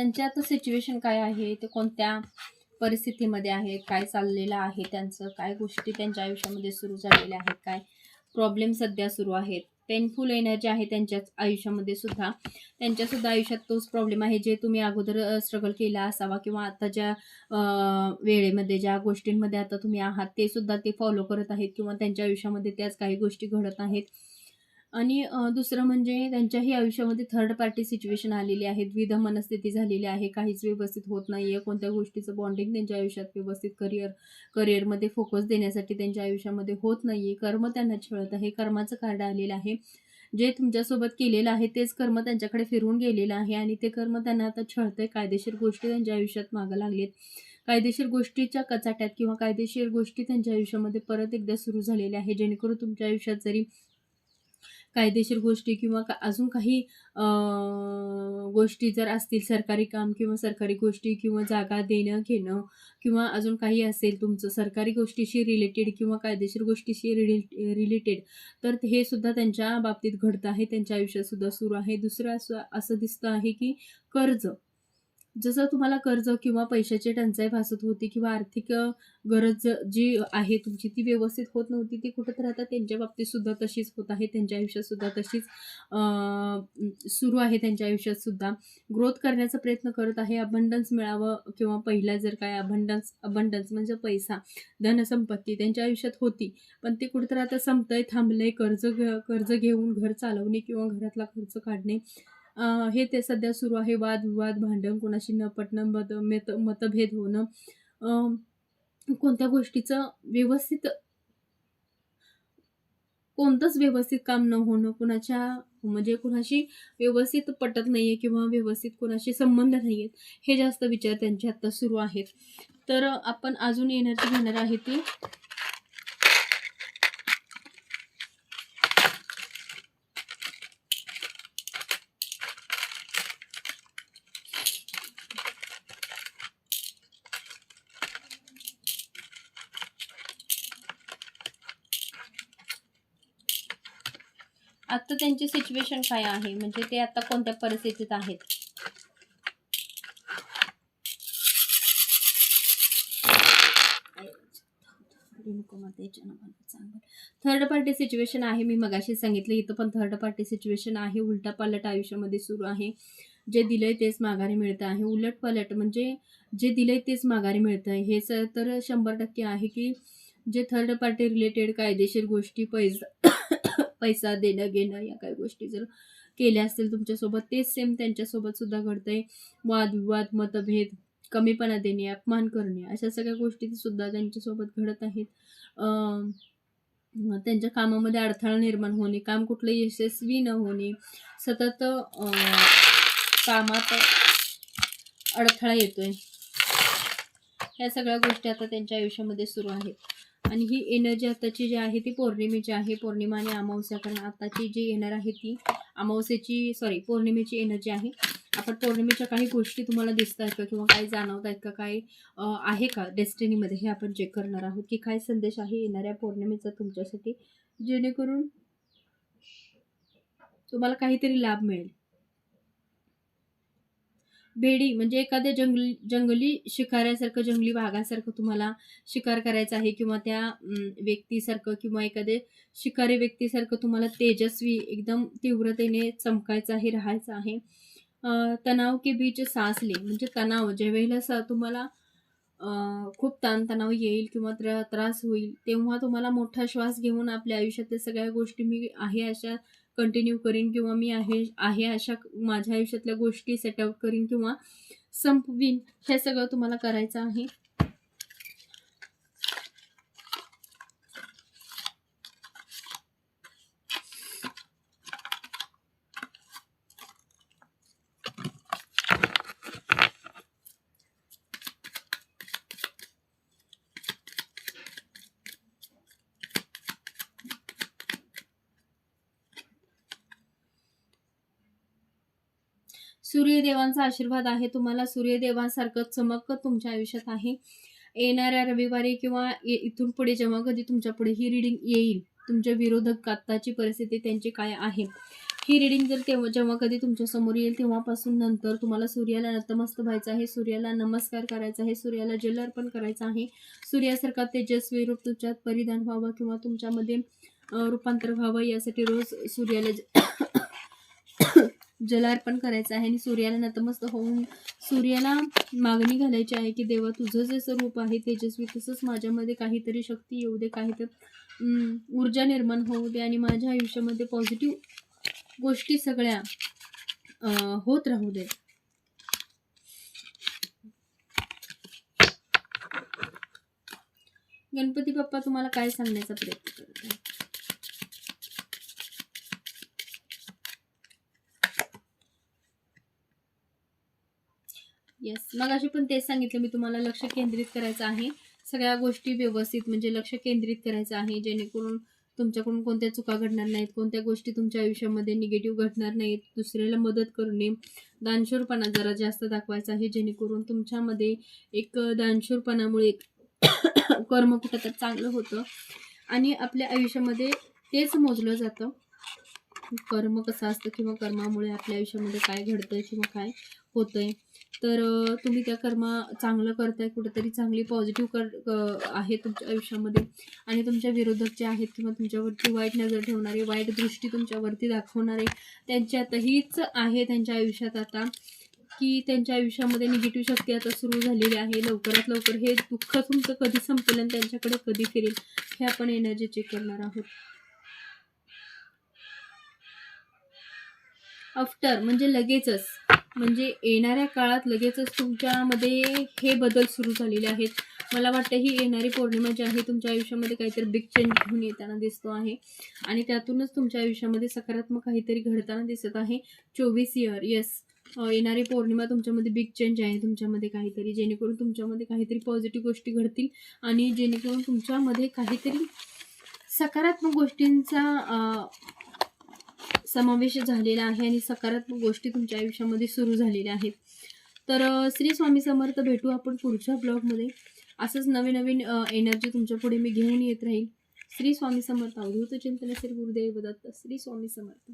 त्यांच्या आता सिच्युएशन काय आहे? ते कोणत्या परिस्थितीमध्ये आहेत? काय चाललेलं आहे त्यांचं? काय गोष्टी त्यांच्या आयुष्यामध्ये सुरू झालेल्या आहेत? काय प्रॉब्लेम सध्या सुरू आहेत? पेनफुल एनर्जी आहे त्यांच्याच आयुष्यामध्ये सुद्धा. त्यांच्यासुद्धा आयुष्यात तोच प्रॉब्लेम आहे जे तुम्ही अगोदर स्ट्रगल केला असावा किंवा आता ज्या वेळेमध्ये ज्या गोष्टींमध्ये आता तुम्ही आहात ते सुद्धा ते फॉलो करत आहेत किंवा त्यांच्या आयुष्यामध्ये त्याच काही गोष्टी घडत आहेत. आणि दुसरं म्हणजे त्यांच्याही आयुष्यामध्ये थर्ड पार्टी सिच्युएशन आलेली आहे द्विध मनस्थिती झालेली आहे. काहीच व्यवस्थित होत नाही आहे कोणत्या गोष्टीचं बॉन्डिंग त्यांच्या आयुष्यात व्यवस्थित करिअर करिअरमध्ये फोकस देण्यासाठी त्यांच्या आयुष्यामध्ये होत नाही आहे कर्म त्यांना छळत आहे. कर्माचं कार्ड आलेलं आहे. जे तुमच्यासोबत केलेलं आहे तेच कर्म त्यांच्याकडे फिरून गेलेलं आहे आणि ते कर्म त्यांना आता छळतंय. कायदेशीर गोष्टी त्यांच्या आयुष्यात मागं लागलेत. कायदेशीर गोष्टीच्या कचाट्यात किंवा कायदेशीर गोष्टी त्यांच्या आयुष्यामध्ये परत एकदा सुरू झालेल्या आहे जेणेकरून तुमच्या आयुष्यात जरी कायदेशीर गोष्टी किंवा का अजून काही गोष्टी जर असतील सरकारी काम किंवा सरकारी गोष्टी किंवा जागा देणं घेणं किंवा अजून काही असेल तुमचं सरकारी गोष्टीशी रिलेटेड किंवा कायदेशीर गोष्टीशी रिले रिलेटेड तर हे सुद्धा त्यांच्या बाबतीत घडतं आहे त्यांच्या आयुष्यात सुद्धा सुरू आहे. दुसरं असं असं दिसतं आहे की कर्ज जसं तुम्हाला कर्ज किंवा पैशाची टंचाई भासत होती किंवा आर्थिक गरज जी आहे तुमची ती व्यवस्थित होत नव्हती ती कुठं तर आता त्यांच्या बाबतीत सुद्धा तशीच होत आहे त्यांच्या आयुष्यात सुद्धा तशीच सुरू आहे त्यांच्या आयुष्यात सुद्धा. ग्रोथ करण्याचा प्रयत्न करत आहे अबंडन्स मिळावं किंवा पहिला जर काय अबंडन्स अबंडन्स म्हणजे पैसा धनसंपत्ती त्यांच्या आयुष्यात होती पण ते कुठं तर आता संपतंय थांबलंय कर्ज कर्ज घेऊन घर चालवणे किंवा घरातला खर्च काढणे हे ते सध्या सुरू आहे. वादविवाद भांडण कोणाशी न पटणं मत मत मतभेद होणं. कोणत्या गोष्टीचं व्यवस्थित कोणतंच व्यवस्थित काम न होणं कुणाच्या म्हणजे कुणाशी व्यवस्थित पटत नाही आहे किंवा व्यवस्थित कुणाशी संबंध नाही आहेत हे जास्त विचार त्यांचे आत्ता सुरू आहेत. तर आपण अजून एनर्जी घेणार आहे ती आता त्यांची सिच्युएशन काय आहे? म्हणजे ते आता कोणत्या परिस्थितीत आहेत? थर्ड पार्टी सिच्युएशन आहे मी मगाशी सांगितलं इथं पण थर्ड पार्टी सिच्युएशन आहे. उलटा पालट आयुष्यामध्ये सुरू आहे. जे दिलंय तेच माघारी मिळतं आहे. उलट पालट म्हणजे जे दिलंय तेच माघारी मिळतं आहे. हेच तर शंभर टक्के आहे की जे थर्ड पार्टी रिलेटेड कायदेशीर गोष्टी पैसा पैसा देणं घेणं या काही गोष्टी जर केल्या असतील तुमच्यासोबत तेच सेम त्यांच्यासोबत सुद्धा घडतंय. वादविवाद मतभेद कमीपणा देणे अपमान करणे अशा सगळ्या गोष्टी सुद्धा त्यांच्यासोबत घडत आहेत. त्यांच्या कामामध्ये अडथळा निर्माण होणे काम कुठलं यशस्वी न होणे सतत कामात अडथळा येतोय. ह्या सगळ्या गोष्टी आता त्यांच्या आयुष्यामध्ये सुरू आहेत. आणि ही एनर्जी आताची जी आहे ती पौर्णिमेची आहे. पौर्णिमा आणि अमावस्या कारण आताची जी येणार आहे ती अमावस्याची सॉरी पौर्णिमेची एनर्जी आहे. आपण पौर्णिमेच्या काही गोष्टी तुम्हाला दिसत आहेत का किंवा काय जाणवत आहेत का? काय आहे का डेस्टिनीमध्ये हे आपण चेक करणार आहोत की काय संदेश आहे येणाऱ्या पौर्णिमेचा तुमच्यासाठी? जेणेकरून तुम्हाला काहीतरी लाभ मिळेल. भेडी म्हणजे एखाद्या जंगली जंगली शिकाऱ्यासारखं जंगली वाघासारखं तुम्हाला शिकार करायचा आहे किंवा त्या व्यक्तीसारखं किंवा एखाद्या शिकारी व्यक्तीसारखं तुम्हाला तेजस्वी एकदम तीव्रतेने चमकायचं आहे राहायचं आहे. तणाव के बीच सासले म्हणजे तणाव ज्यावेळेला सा तुम्हाला खूप ताणतणाव येईल किंवा त्र त्रास होईल तेव्हा तुम्हाला मोठा श्वास घेऊन आपल्या आयुष्यातल्या सगळ्या गोष्टी मी आहे अशा कंटिन्यू करीन किंवा मी आहे आहे अशा माझ्या आयुष्यातल्या गोष्टी सेटआउट करीन किंवा संपवीन हे सगळं तुम्हाला करायचं आहे. सूर्यदेवांचा आशीर्वाद आहे. तुम्हाला सूर्यदेवांसारखं चमक तुमच्या आयुष्यात आहे. येणाऱ्या रविवारी किंवा इथून पुढे जेव्हा कधी तुमच्यापुढे ही रिडिंग येईल तुमच्या विरोधक आत्ताची परिस्थिती त्यांची काय आहे? ही रिडिंग जर तेव्हा जेव्हा कधी तुमच्यासमोर येईल तेव्हापासून नंतर तुम्हाला सूर्याला नतमस्त व्हायचं आहे. सूर्याला नमस्कार करायचा आहे. सूर्याला जल अर्पण करायचं आहे. सूर्यासारखा तेजस्वी रूप तुमच्यात परिधान व्हावं किंवा तुमच्यामध्ये रूपांतर व्हावं यासाठी रोज सूर्याला जलार्पण करायचं आहे आणि सूर्याला नतमस्त होऊन सूर्याला मागणी घालायची आहे की देवा तुझं जे स्वरूप आहे तेजस्वी तसंच माझ्यामध्ये काहीतरी शक्ती येऊ दे काहीतरी ऊर्जा निर्माण होऊ दे आणि माझ्या आयुष्यामध्ये पॉझिटिव्ह गोष्टी सगळ्या होत राहू दे. गणपती बाप्पा तुम्हाला काय सांगण्याचा प्रयत्न करतो येस मग अशी पण तेच सांगितलं मी तुम्हाला लक्ष केंद्रित करायचं आहे. सगळ्या गोष्टी व्यवस्थित म्हणजे लक्ष केंद्रित करायचं आहे जेणेकरून तुमच्याकडून कोणत्या चुका घडणार नाहीत कोणत्या गोष्टी तुमच्या आयुष्यामध्ये निगेटिव्ह घडणार नाहीत दुसऱ्याला मदत करणे. दानशूरपणा जरा जास्त दाखवायचा आहे जेणेकरून तुमच्यामध्ये एक दानशूरपणामुळे कर्म कुठं तर चांगलं होतं. आणि आपल्या आयुष्यामध्ये तेच मोजलं जातं. कर्म कसं असतं किंवा कर्मामुळे आपल्या आयुष्यामध्ये काय घडतंय किंवा काय होतंय. तर तुम्ही त्या कर्मा चांगलं करताय कुठेतरी चांगली पॉझिटिव्ह कर आहे तुमच्या आयुष्यामध्ये. आणि तुमच्या विरोधक जे आहेत किंवा तुमच्यावरती वाईट नजर ठेवणारे वाईट दृष्टी तुमच्यावरती दाखवणारे त्यांच्यात हीच आहे त्यांच्या आयुष्यात आता. की त्यांच्या आयुष्यामध्ये निगेटिव्ह शक्ती आता सुरू झालेली आहे. लवकरात लवकर हे दुःख तुमचं कधी संपेल आणि त्यांच्याकडे कधी फिरेल हे आपण एनर्जी चेक करणार आहोत. आफ्टर म्हणजे लगेचच. म्हणजे येणाऱ्या काळात लगेचच तुमच्यामध्ये हे बदल सुरू झालेले आहेत. मला वाटतं ही येणारी पौर्णिमा जी आहे तुमच्या आयुष्यामध्ये काहीतरी बिग चेंज घेऊन येताना दिसतो आहे. आणि त्यातूनच तुमच्या आयुष्यामध्ये सकारात्मक काहीतरी घडताना दिसत आहे. चोवीस इयर येस येणारी पौर्णिमा तुमच्यामध्ये बिग चेंज आहे तुमच्यामध्ये काहीतरी जेणेकरून तुमच्यामध्ये काहीतरी पॉझिटिव्ह गोष्टी घडतील आणि जेणेकरून तुमच्यामध्ये काहीतरी सकारात्मक गोष्टींचा समावेश झालेला आहे आणि सकारात्मक गोष्टी तुमच्या आयुष्यामध्ये सुरू झालेल्या आहेत. तर श्री स्वामी समर्थ भेटू आपण पुढच्या ब्लॉगमध्ये. असंच नवीन नवीन एनर्जी तुमच्यापुढे मी घेऊन येत राहील श्री स्वामी समर्थ अवधूत चिंतन श्री गुरुदेव दत्त श्री स्वामी समर्थ.